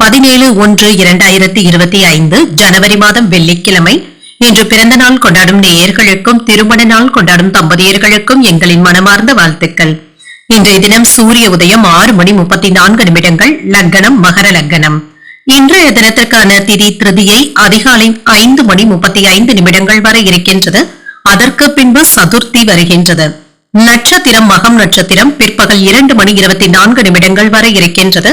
பதினேழு ஒன்று இரண்டாயிரத்தி இருபத்தி ஐந்து ஜனவரி மாதம் வெள்ளிக்கிழமை. இன்று பிறந்த நாள் கொண்டாடும் நேயர்களுக்கும் திருமண நாள் கொண்டாடும் தம்பதியர்களுக்கும் எங்களின் மனமார்ந்த வாழ்த்துக்கள். இன்றைய தினம் சூரிய உதயம் ஆறு மணி முப்பத்தி நான்கு நிமிடங்கள் லக்னம் மகர லக்னம் இன்றைய தினத்திற்கான திதி திருதியை அதிகாலை ஐந்து மணி முப்பத்தி ஐந்து நிமிடங்கள் வரை இருக்கின்றது. அதற்கு பின்பு சதுர்த்தி வருகின்றது. நட்சத்திரம் மகம் நட்சத்திரம் பிற்பகல் இரண்டு மணி இருபத்தி நான்கு நிமிடங்கள் வரை இருக்கின்றது.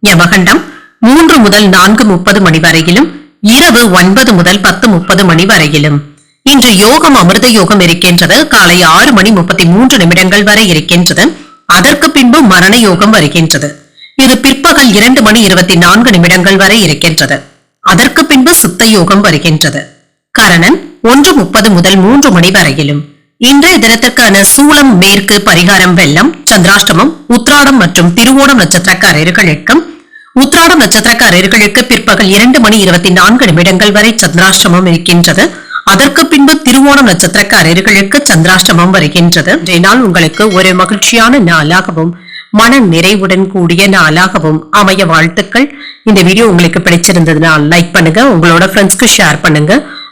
யமகண்டம் மூன்று முதல் நான்கு முப்பது மணி வரையிலும் இரவு ஒன்பது முதல் பத்து முப்பது மணி வரையிலும். இன்று யோகம் அமிர்த யோகம் இருக்கின்றது. காலை ஆறு மணி முப்பத்தி மூன்று நிமிடங்கள் வரை இருக்கின்றது. அதற்கு பின்பு மரண யோகம் வருகின்றது. இது பிற்பகல் இரண்டு மணி இருபத்தி நான்கு நிமிடங்கள் வரை இருக்கின்றது. அதற்கு பின்பு சித்த யோகம் வருகின்றது. கரணன் ஒன்று முப்பது முதல் மூன்று மணி வரையிலும். இன்றைய தினத்திற்கான சூளம் மேற்கு பரிகாரம் வெள்ளம் சந்திராஷ்டமம் உத்ராடம் மற்றும் திருவோணம் நட்சத்திரக்காரர்களுக்கும் உத்ராடம் நட்சத்திரக்காரர்களுக்கு பிற்பகல் இரண்டு மணி இருபத்தி நான்கு நிமிடங்கள் வரை சந்திராஷ்டமம் இருக்கின்றது. அதற்கு பின்பு திருவோணம் நட்சத்திரக்காரர்களுக்கு சந்திராஷ்டமம் வருகின்றது. இன்றைய நாள் உங்களுக்கு ஒரு மகிழ்ச்சியான நாளாகவும் மன நிறைவுடன் கூடிய நாளாகவும் அமைய வாழ்த்துக்கள். இந்த வீடியோ உங்களுக்கு பிடிச்சிருந்ததுனால் லைக் பண்ணுங்க உங்களோட ஃப்ரெண்ட்ஸ்க்கு ஷேர் பண்ணுங்க.